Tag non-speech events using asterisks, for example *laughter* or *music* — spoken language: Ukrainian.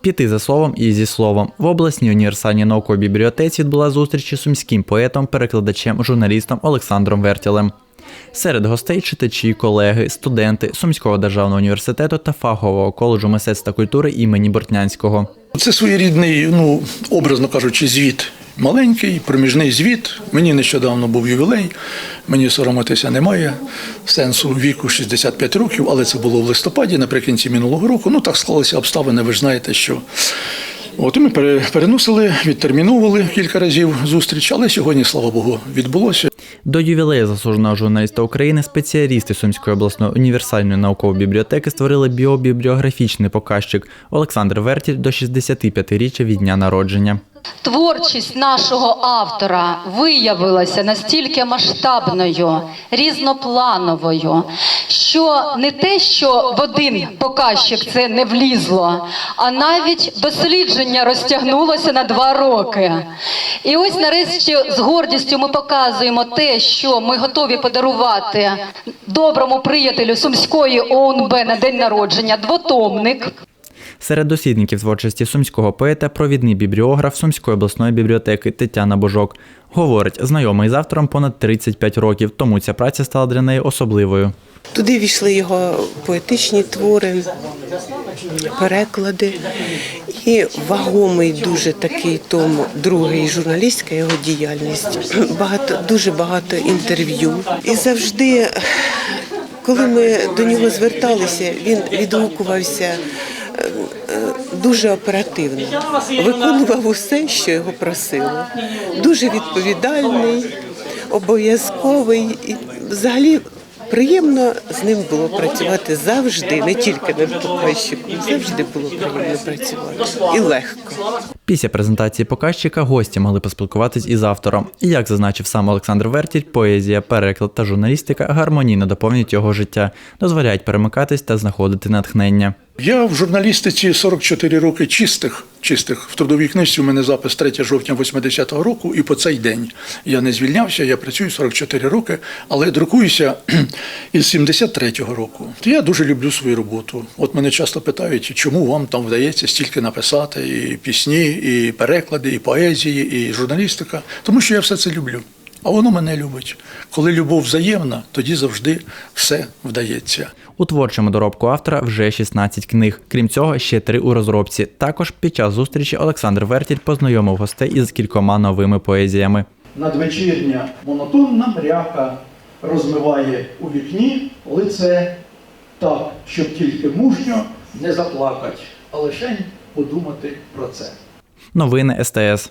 Піти за словом і зі словом в обласній універсальній науковій бібліотеці відбула зустріч із сумським поетом, перекладачем, журналістом Олександром Вертілем. Серед гостей читачі, колеги, студенти Сумського державного університету та фахового коледжу мистецтв та культури імені Бортнянського. Це своєрідний, ну, образно кажучи, звіт. Маленький, проміжний звіт. Мені нещодавно був ювілей, мені соромитися немає. Сенсу віку 65 років, але це було в листопаді, наприкінці минулого року. Ну так склалися обставини, ви ж знаєте, що. От і ми пере- переносили, відтерміновували кілька разів зустріч, але сьогодні, слава Богу, відбулося. До ювілею заслуженого журналіста України спеціалісти Сумської обласної універсальної наукової бібліотеки створили біобібліографічний показчик Олександр Вертіль до 65-річчя від дня народження. Творчість нашого автора виявилася настільки масштабною, різноплановою, що не те, що в один показчик це не влізло, а навіть дослідження розтягнулося на два роки. І ось нарешті з гордістю ми показуємо те, що ми готові подарувати доброму приятелю Сумської ОУНБ на день народження, двотомник. Серед дослідників творчості сумського поета провідний бібліограф Сумської обласної бібліотеки Тетяна Божок. Говорить, знайомий з автором понад 35 років, тому ця праця стала для неї особливою. Туди війшли його поетичні твори, переклади і вагомий дуже такий том, другий журналістська його діяльність. Багато дуже багато інтерв'ю. І завжди, коли ми до нього зверталися, він відгукувався. Дуже оперативно виконував усе, що його просили. Дуже відповідальний, обов'язковий і взагалі Приємно з ним було працювати завжди, не тільки над показчиком, завжди було приємно працювати і легко. Після презентації показчика гості могли поспілкуватись із автором. І як зазначив сам Олександр Вертіль, поезія, переклад та журналістика гармонійно доповнюють його життя, дозволяють перемикатись та знаходити натхнення. Я в журналістиці 44 роки чистих, чистих. В трудовій книжці у мене запис 3 жовтня 80-го року, і по цей день я не звільнявся, я працюю 44 роки, але друкуюся *clears throat* із 73-го року. Я дуже люблю свою роботу. От мене часто питають, чому вам там вдається стільки написати і пісні, і переклади, і поезії, і журналістика. Тому що я все це люблю. А воно мене любить. Коли любов взаємна, тоді завжди все вдається. У творчому доробку автора вже 16 книг. Крім цього, ще три у розробці. Також під час зустрічі Олександр Вертіль познайомив гостей із кількома новими поезіями. надвечірня монотонна мряка розмиває у вікні лице так, щоб тільки мужньо не заплакать, а лишень подумати про це. Новини СТС.